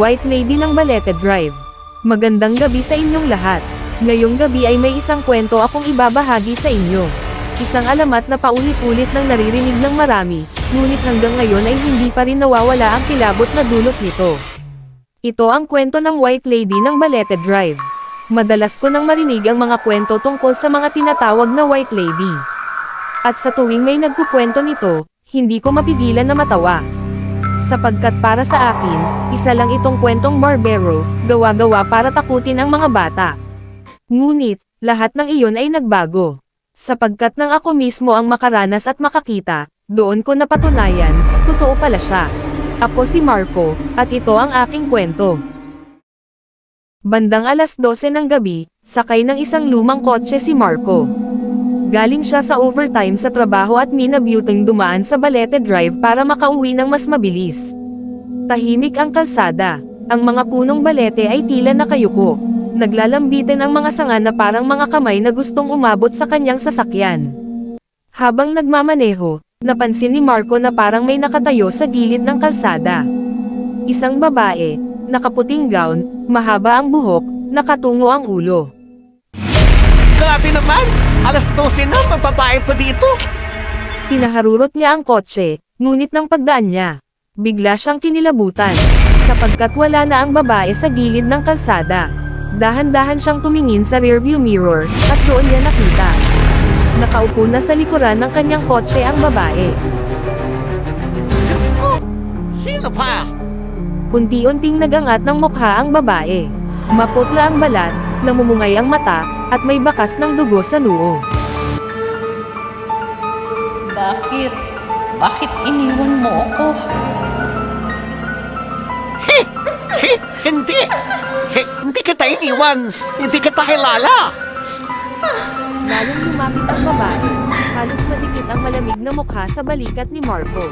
White Lady ng Balete Drive. Magandang gabi sa inyong lahat. Ngayong gabi ay may isang kwento akong ibabahagi sa inyo. Isang alamat na paulit-ulit nang naririnig ng marami, ngunit hanggang ngayon ay hindi pa rin nawawala ang kilabot na dulot nito. Ito ang kwento ng White Lady ng Balete Drive. Madalas ko nang marinig ang mga kwento tungkol sa mga tinatawag na White Lady. At sa tuwing may nagkukwento nito, hindi ko mapigilan na matawa. Sapagkat para sa akin, isa lang itong kwentong barbero, gawa-gawa para takutin ang mga bata. Ngunit, lahat ng iyon ay nagbago. Sapagkat nang ako mismo ang makaranas at makakita, doon ko napatunayan, totoo pala siya. Ako si Marco, at ito ang aking kwento. Bandang alas 12 ng gabi, sakay ng isang lumang kotse si Marco. Galing siya sa overtime sa trabaho at minabuting dumaan sa Balete Drive para makauwi ng mas mabilis. Tahimik ang kalsada. Ang mga punong balete ay tila nakayuko. Naglalambitin ang mga sanga na parang mga kamay na gustong umabot sa kanyang sasakyan. Habang nagmamaneho, napansin ni Marco na parang may nakatayo sa gilid ng kalsada. Isang babae, nakaputing gown, mahaba ang buhok, nakatungo ang ulo. Grabe naman! Alas 12 na, mababae pa dito! Pinaharurot niya ang kotse, ngunit ng pagdaan niya, bigla siyang kinilabutan, sapagkat wala na ang babae sa gilid ng kalsada. Dahan-dahan siyang tumingin sa rearview mirror, at doon niya nakita. Nakaupo na sa likuran ng kanyang kotse ang babae. Diyos mo! Sino pa? Unti-unting nagangat ng mukha ang babae. Maputla ang balat, namumungay ang mata, at may bakas ng dugo sa noo. Bakit? Bakit iniwan mo ako? Hindi! Hindi kita iniwan! Hindi kita kilala! Lalong lumapit ang babae, halos madikit ang malamig na mukha sa balikat ni Marco.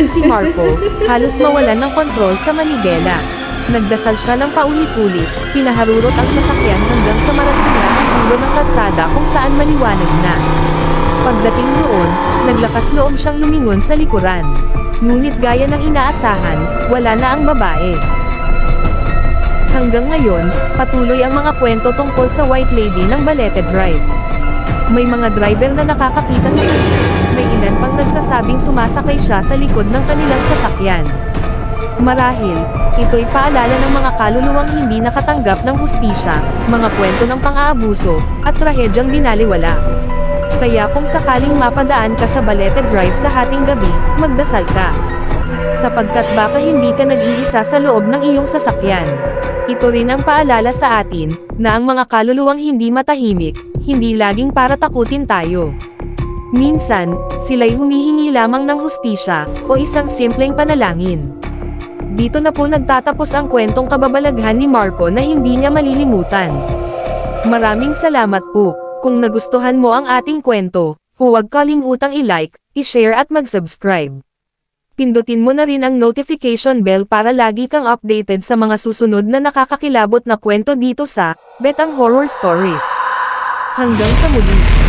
Nanginginig si Marco, halos mawalan ng kontrol sa manibela. Nagdasal siya ng paulit-ulit, pinaharurot ang sasakyan hanggang sa marating niya ang dulo ng kalsada kung saan maliwanag na. Pagdating doon, naglakas loob siyang lumingon sa likuran. Ngunit gaya ng inaasahan, wala na ang babae. Hanggang ngayon, patuloy ang mga kwento tungkol sa White Lady ng Balete Drive. May mga driver na nakakakita sa may ilan pang nagsasabing sumasakay siya sa likod ng kanilang sasakyan. Marahil, ito'y paalala ng mga kaluluwang hindi nakatanggap ng hustisya, mga kwento ng pang-aabuso, at trahedyang binaliwala. Kaya kung sakaling mapadaan ka sa Balete Drive sa hating gabi, magdasal ka. Sapagkat baka hindi ka nag-iisa sa loob ng iyong sasakyan. Ito rin ang paalala sa atin, na ang mga kaluluwang hindi matahimik, hindi laging para takutin tayo. Minsan, sila'y humihingi lamang ng hustisya, o isang simpleng panalangin. Dito na po nagtatapos ang kwentong kababalaghan ni Marco na hindi niya malilimutan. Maraming salamat po. Kung nagustuhan mo ang ating kwento, huwag kalimutang i-like, i-share at mag-subscribe. Pindutin mo na rin ang notification bell para lagi kang updated sa mga susunod na nakakakilabot na kwento dito sa Betang Horror Stories. Hanggang sa muli.